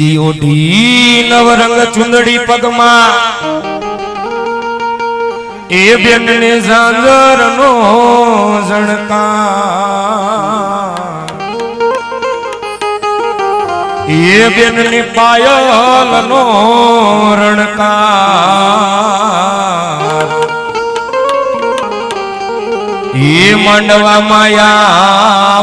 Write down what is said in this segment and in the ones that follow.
સીધી ઓઢી નવરંગ ચુંદડી પગમાં. એ બેનને ઝાંઝર નો ઝણકા એ બેનને પાયલ નો રણકાર. એ મંડવા માયા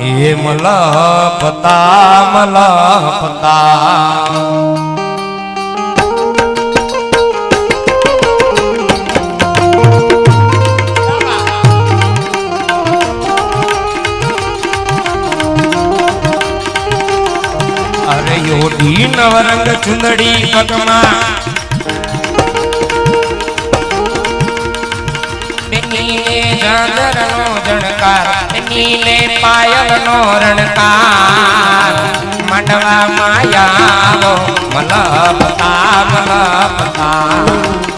એ મલપતા મલપતા અરે યોડી નવરંગ ચુંદડી પગમાં. લે પાયલ નો રણકાર. મંડવા માયાવો મલપતા મલપતા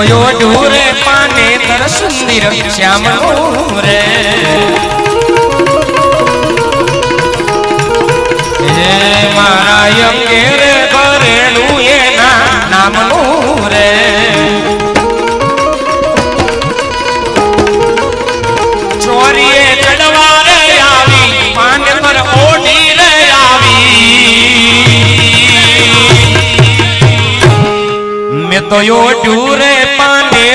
મોયો ઢૂરે પાને તર સુંદર શ્યામ રે મારા યંગે રે ભરેલું એના નામનું રે આવી પાન પર ઓઢી રે આવી. મેં તો ઓઢ્યું રે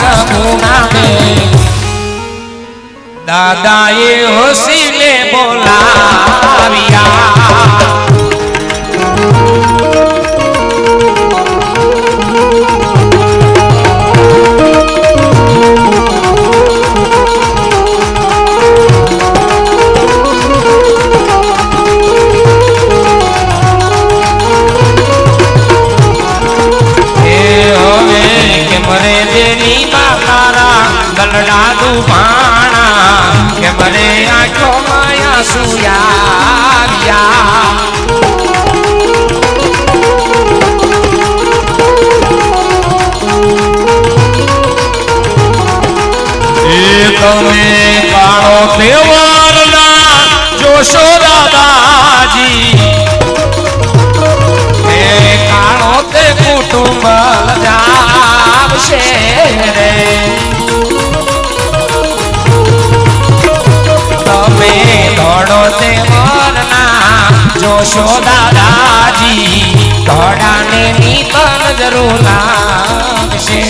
સમુનાને દાદાએ હોસીને બોલાવ્યા. યશોદા દાદાજી ઘોડાને નીતન જરૂર લાગશે.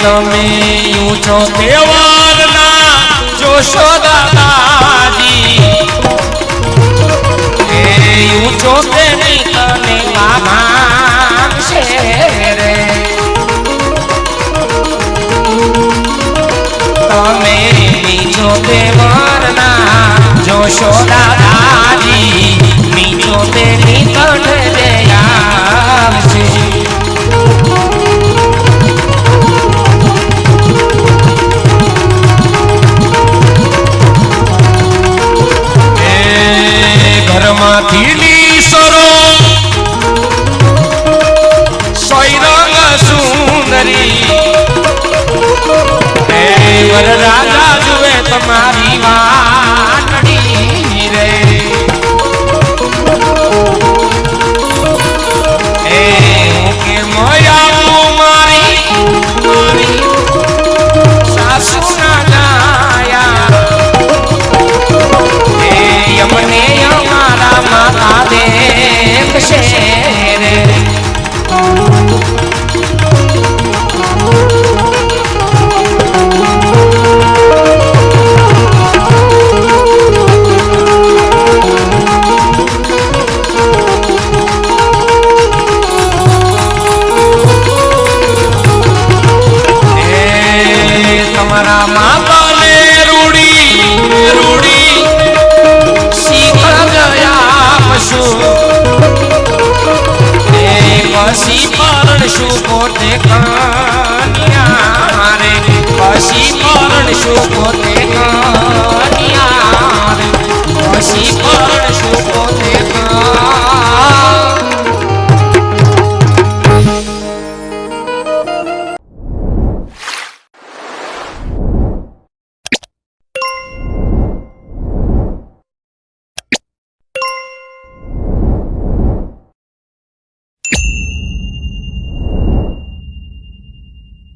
તમે ઊંચો દેવારના જોશો દાદાજી એ ઊંચો તેની નીતને મામા છે સુપોતે કાનિયા રે પછી મરણ સુપોતે